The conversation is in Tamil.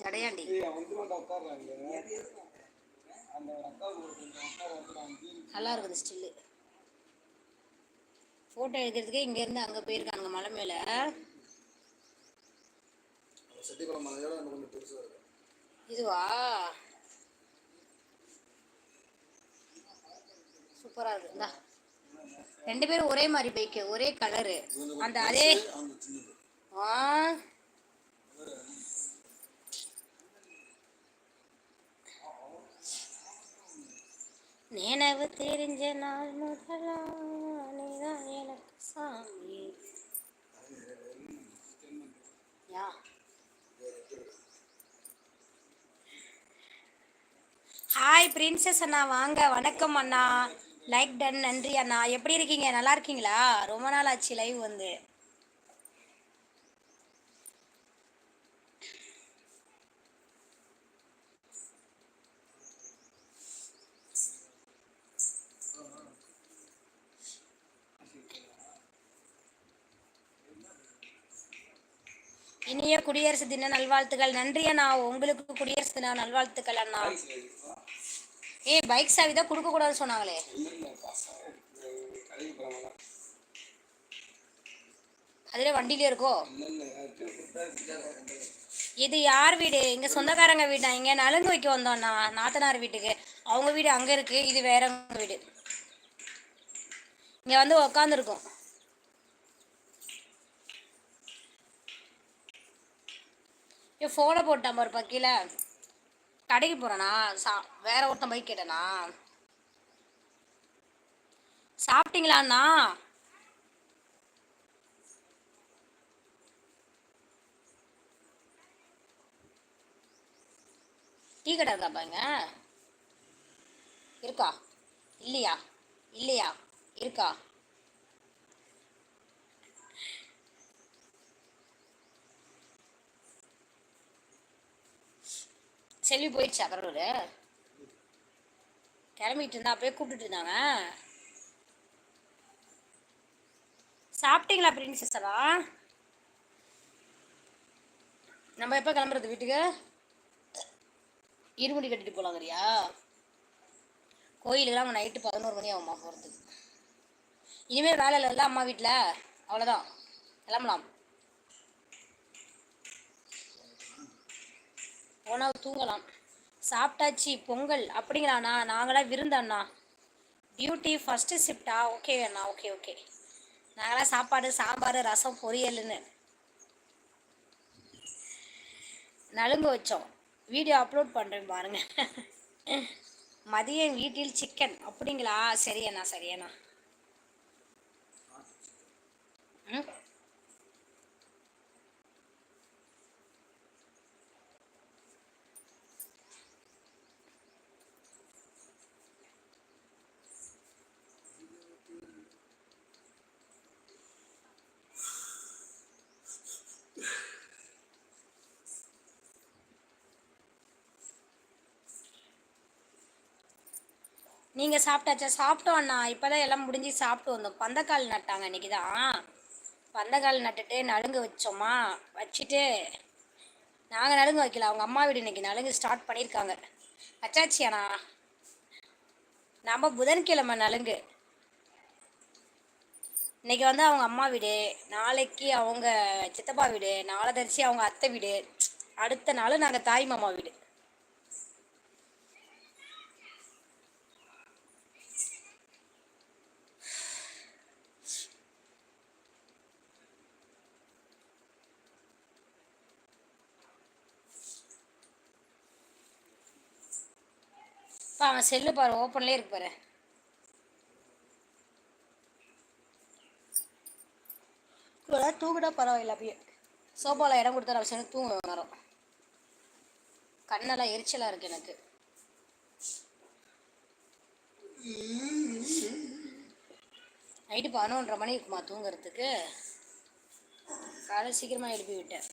ஜடையாண்டி. நல்லா இருக்குது ஸ்டில்லு ஃபோட்டோ எடுக்கிறதுக்கே இங்கேருந்து அங்கே போயிருக்கானுங்க மலை மேலே. கொஞ்சம் இதுவா சூப்பராக இருக்குதா ரெண்டு பேரும் ஒரே மாதிரி பைக்கு ஒரே கலரு அந்த அதே ஆ. நினைவு தெரிஞ்ச நாள் முதலா நீதான் எனக்கு சாமி. யா. ஹாய் பிரின்சஸ் அண்ணா. வாங்க. வணக்கம் அண்ணா. லைக் டன் நன்றி அண்ணா. எப்படி இருக்கீங்க? நல்லா இருக்கீங்களா? ரொம்ப நாள் ஆச்சு லைவ் வந்து. இனிய குடியரசு தின நல்வாழ்த்துக்கள். நன்றி அண்ணா. உங்களுக்கு குடியரசு தின நல்வாழ்த்துக்கள் அண்ணா. ஏய் பைக் சாவி தான் கொடுக்க கூடாதுன்னு சொன்னாங்களே. அதுல வண்டியிலே இருக்கோ? இது யார் வீடு? இங்க சொந்தக்காரங்க வீடா. இங்க நலுங்கு வைக்க வந்தோம்ண்ணா நாத்தனார் வீட்டுக்கு. அவங்க வீடு அங்க இருக்கு இது வேறவங்க வீடு. இங்க வந்து உக்காந்துருக்கோம். ஏ ஃபோனை போட்டான் பாருப்பா கீழே கடைக்கு போகிறேண்ணா சா வேற ஒருத்தன் பைக் கேட்டேண்ணா சாப்பிட்டீங்களாண்ணா? டீ கடை இருக்காப்பாங்க இருக்கா? இல்லையா? இல்லையா? இருக்கா? செல்வி போயிடுச்சா கரூர் கிளம்பிட்டு இருந்தா அப்பயே கூப்பிட்டுட்டு இருந்தாங்க. சாப்பிட்டீங்களா பிரின்சஸரா நம்ம எப்போ கிளம்புறது வீட்டுக்கு? இருமுடி கட்டிட்டு போலாங்கறியா? கோயிலுக்குலாம் நம்ம நைட்டு பதினோரு மணி ஆகும்மா போகிறதுக்கு இனிமேல் வேலை இல்லைல்ல அம்மா வீட்டில்? அவ்வளோதான் கிளம்பலாம். போனால் தூங்கலாம். சாப்பிட்டாச்சு பொங்கல். அப்படிங்களாண்ணா? நாங்களாம் விருந்தண்ணா டியூட்டி ஃபஸ்ட்டு ஷிஃப்டா ஓகே அண்ணா ஓகே ஓகே நாங்களாம் சாப்பாடு சாம்பார் ரசம் பொரியல்னு நலுங்கு வச்சோம். வீடியோ அப்லோட் பண்ணுறேன் பாருங்கள் மதியம் வீட்டில் சிக்கன் அப்படிங்களா? சரியண்ணா சரியண்ணா நீங்கள் சாப்பிட்டாச்சா? சாப்பிட்டோம் அண்ணா. இப்போ தான் எல்லாம் முடிஞ்சு சாப்பிட்டு வந்தோம். பந்தக்கால் நட்டாங்க. இன்னைக்கு தான் பந்தக்கால் நட்டுட்டு நலுங்கு வச்சோமா? வச்சுட்டு நாங்கள் நலுங்கு வைக்கல. அவங்க அம்மா வீடு இன்றைக்கி நலுங்கு ஸ்டார்ட் பண்ணியிருக்காங்க அச்சாச்சியாண்ணா அண்ணா. நம்ம புதன்கிழமை நலுங்கு. இன்னைக்கு வந்து அவங்க அம்மா வீடு. நாளைக்கு அவங்க சித்தப்பா வீடு. நாளதரிசி அவங்க அத்தை வீடு. அடுத்த நாள் நாங்கள் தாய் மாமா வீடு. இப்போ அவன் செல்லு பாரு ஓப்பன்லேயே இருக்கு பாரு. இவ்வளோ தூங்கினா பரவாயில்ல அப்படியே. சோஃபாவில் இடம் கொடுத்தா நான் சேர்ந்து தூங்க வரும். கண்ணெல்லாம் எரிச்சலாக இருக்கு எனக்கு. நைட்டு பதினொன்றரை மணி இருக்குமா தூங்குறதுக்கு? காலை சீக்கிரமாக எழுப்பி விட்டேன்.